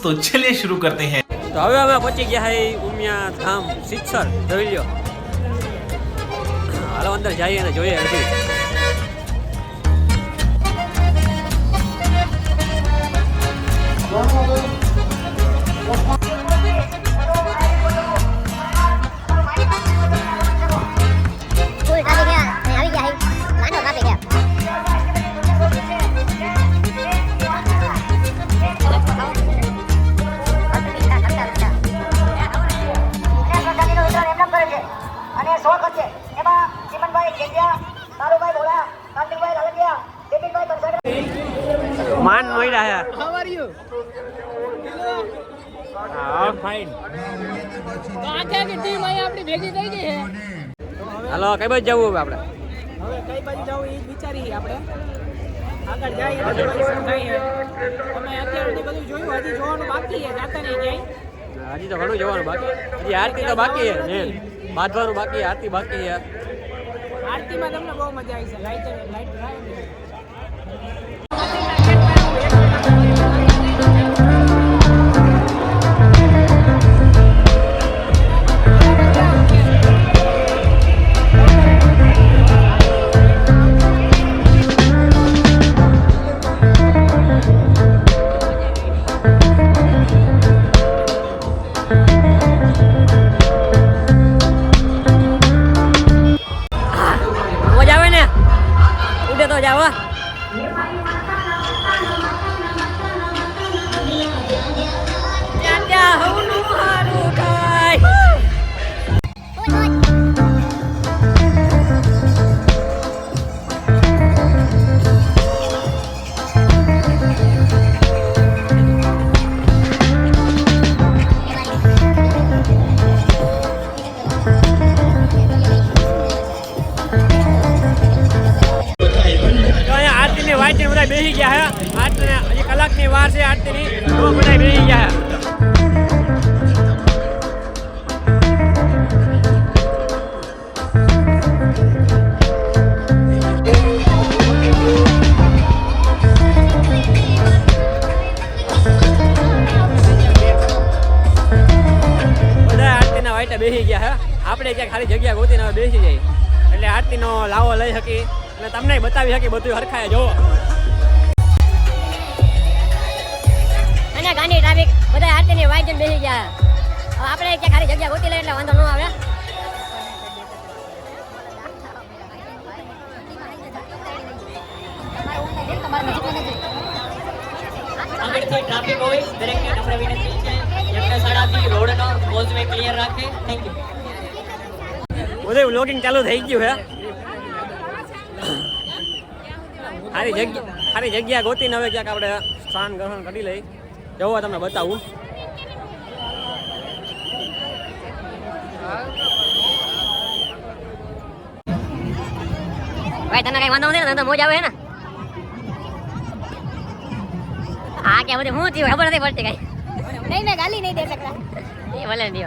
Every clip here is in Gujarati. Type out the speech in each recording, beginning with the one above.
तो चलिए शुरू करते हैं તો હવે અમે પહોંચી ગયા હે ઉમિયા ધામ સિત્સર જોઈ લ્યો હાલો અંદર જઈએ અને જોઈએ હજી ફૂલ માન મળ્યા હે. હા. ફાઇન આખે ટીમ આપણી ભેગી થઈ ગઈ છે હાલો કઈ બાજુ જવું આપણે? હવે કઈ બાજુ જવું એ જ આપણે. આગળ જઈએ તમે અત્યાર બધું જોયું હજી જોવાનું બાકી છે જાતા નહીં ક્યાંય. હજી તો ઘણું જોવાનું બાકી હજી આરતી તો બાકી છે બાંધવાનું બાકી આરતી બાકી છે. આરતીમાં તમને બહુ મજા આવી છે લાઈટ લાઈટ બધા બેસી ગયા હે. આરતીને હજી કલાકની વાર છે આરતીની તો બધા બેસી ગયા બેસી ગયા હે. આપણે ક્યાં ખાલી જગ્યા ગોતીને બેસી જઈએ. એટલે આરતીનો લાવો લઈ શકી. અને તમને બતાવી શકી બધું હરખાય. જોવો અને ગાંધી ટ્રાફિક બધા આરતીની વાઈટ જઈને બેસી ગયા. હવે આપણે ક્યાં ખાલી જગ્યા ગોતી લઈએ એટલે વાંધો ન આવે. આગળથી ટ્રાફિક હોય દરેકને નમ્ર વિનંતી છે. એમને શાળાથી રોડનો કોઝવે ક્લિયર રાખે. થેન્ક યુ બધું વ્લોગિંગ ચાલુ થઈ ગયું હે. સારી જગ્યા સારી જગ્યા ગોતીને હવે ક્યાંક આપણે સ્થાન ગ્રહણ કરી લઈ જવો તમને બતાવું? ભાઈ તને કઈ વાંધો નથી ને? તને તો મોજ આવે ને? હા કે બધું હું થયું ખબર નથી પડતી કઈ. નહીં મેં ગાલી નહીં દે શકતા. એ ભલે ને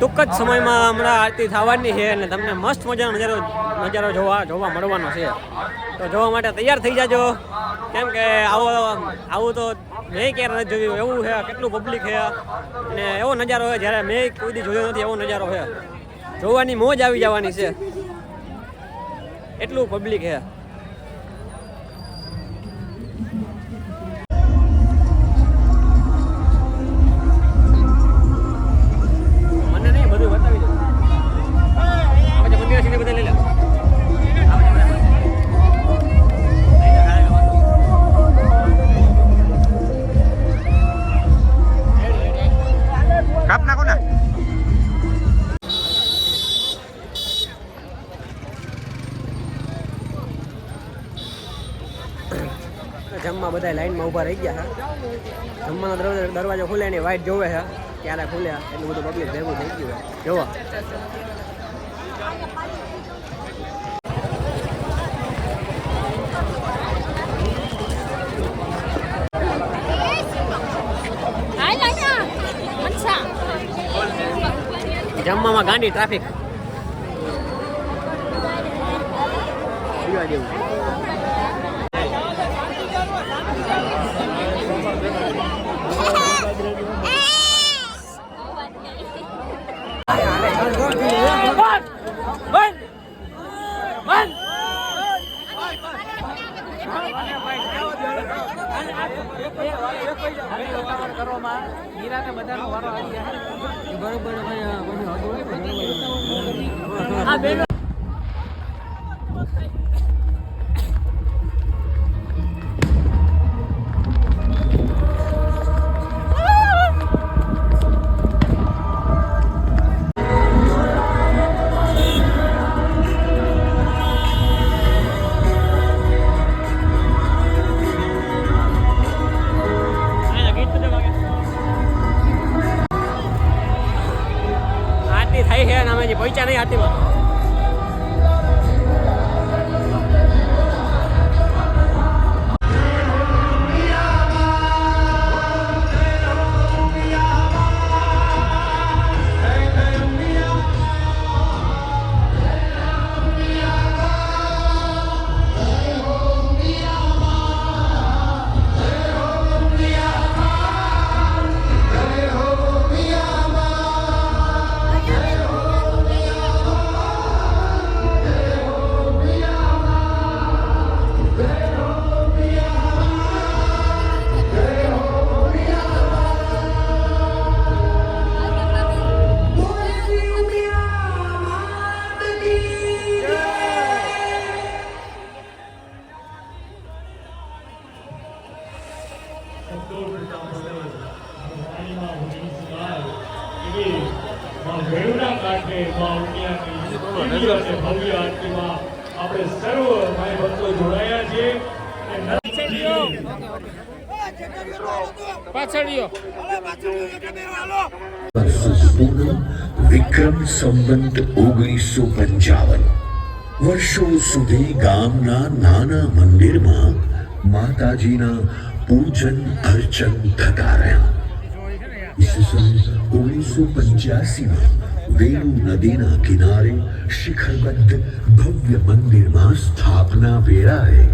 ટૂંક જ સમયમાં હમણાં આરતી થવાની છે અને તમને મસ્ત મજાનો નજારો નજારો જોવા જોવા મળવાનો છે. તો જોવા માટે તૈયાર થઈ જાજો. કેમ કે આવો, આવું તો મેં ક્યારે નથી જોયું, એવું છે, કેટલું પબ્લિક છે. અને એવો નજારો હોય જ્યારે મેં કોઈ જોયો નથી, એવો નજારો છે. જોવાની મોજ આવી જવાની છે. એટલું પબ્લિક છે. ઊભા રહી ગયા છે જમવાનો દરવાજો ખુલે ને વાઇટ જોવે છે ક્યારે ખુલે એટલું બધું પબ્લિક ભેગું થઈ ગયું જોવો જમવામાં ગાંડી ટ્રાફિક પીવા જેવું આરતી આપણે સર્વ માય ભક્તો જોડાયા છીએ પૂનમ વિક્રમ સંવંત ઓગણીસો પંચાવન વર્ષો સુધી ગામના નાના મંદિરમાં માતાજીના પૂજન અર્ચન થતા રહ્યા ઈસવીસન ઓગણીસો પંચ્યાસીમાં વેણુ નદીના કિનારે શિખરબદ્ધ ભવ્ય મંદિરમાં સ્થાપના વેળાએ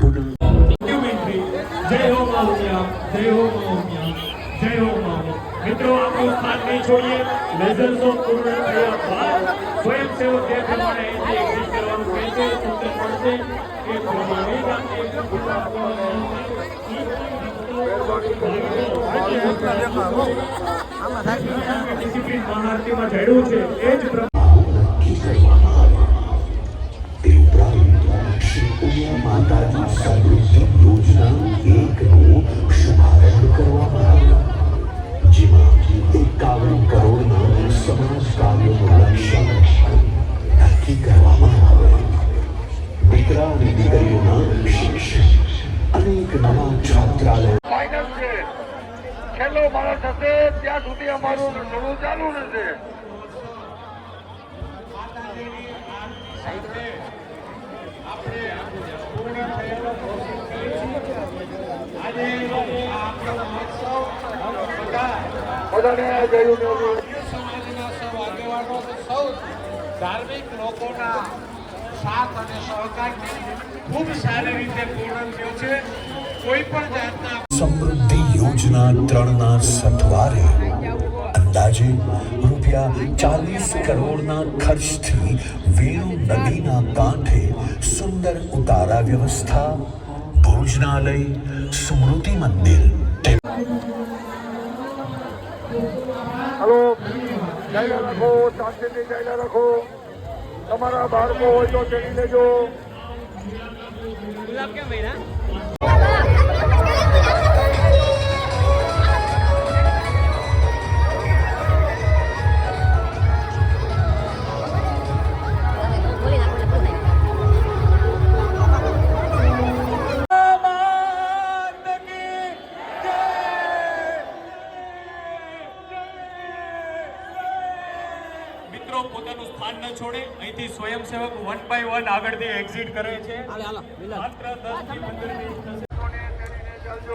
પુનઃ ડોક્યુમેન્ટરી જય હો મા ઉમિયા જય હો મા ઉમિયા જય હો મા ઉમિયા. મિત્રો આપણું સ્થાન નહીં છોડીએ લેઝર શો પૂર્ણ થયા બાદ સ્વયંસેવક જે પ્રમાણે અહીંથી exit કરવાનું કહેશે સૂચન મળશે કે પ્રમાણિકા એક ડિસિપ્લિન મહાઆરતીમાં જડ્યું છે. એ જ છે. છેલ્લો માણસ હશે ત્યાં સુધી અમારું લડવું ચાલુ રહેશે. બધાને જય. સમાજના સૌ આગેવાનો સૌ ધાર્મિક લોકોના સાથ અને સહકારથી ખૂબ સારી રીતે પૂર્ણ થયો છે. કોઈ પણ જાતના સમૃદ્ધિ યોજના ત્રણના સથવારે અંદાજે રૂપિયા ચાલીસ કરોડના ખર્ચથી વેણુ નદીના કાંઠે સુંદર ઉતારા વ્યવસ્થા ભોજનાલય સ્મૃતિ મંદિર તેમ હલો જય રાખો શાંતિથી જય રાખો તમારા બાળકો હોય તો તેડી લેજો બાય વન આગળથી એક્ઝિટ કરે છે.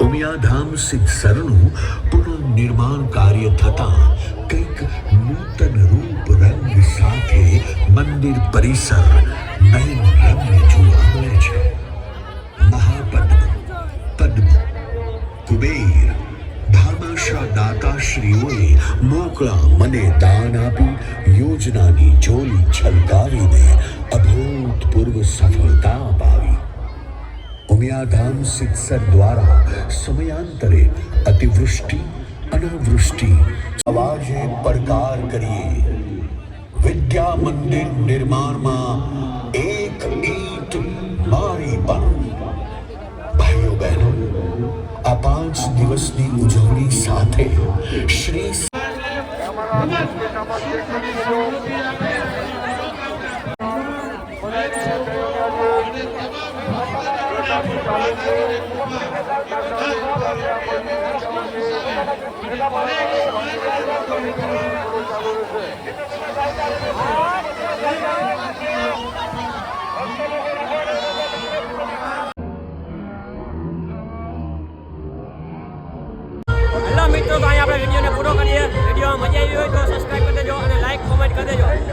ઉમિયાધામ સિદ્ધ સરનું પુનઃનિર્માણ કાર્ય થતાં કંઈક નૂતન રૂપ રંગ સાથે મંદિર પરિસર નયન રમ્ય જોવા મળે છે. મહાપદ્મ પદ્મ કુબેર ભામાશા દાતાશ્રીઓએ મોકળા મને દાન આપી યોજનાની જોલી છલકાવીને અભૂતપૂર્વ સફળતા અપાવી ઉમિયાધામ સિત્સર દ્વારા સમયાંતરે અતિવૃષ્ટિ અનાવૃષ્ટિ અવાજે પડકાર કરીએ વિદ્યા મંદિર નિર્માણમાં એક ઈટ મારી પણ ભાઈઓ બહેનો આ પાંચ દિવસની ઉજવણી સાથે શ્રી મિત્રો, તો અહીંયા આપણે વિડીયોને પૂરો કરીએ. વીડિયો મજા આવી હોય તો સબસ્ક્રાઈબ કરી દેજો અને લાઈક કોમેન્ટ કરી દેજો.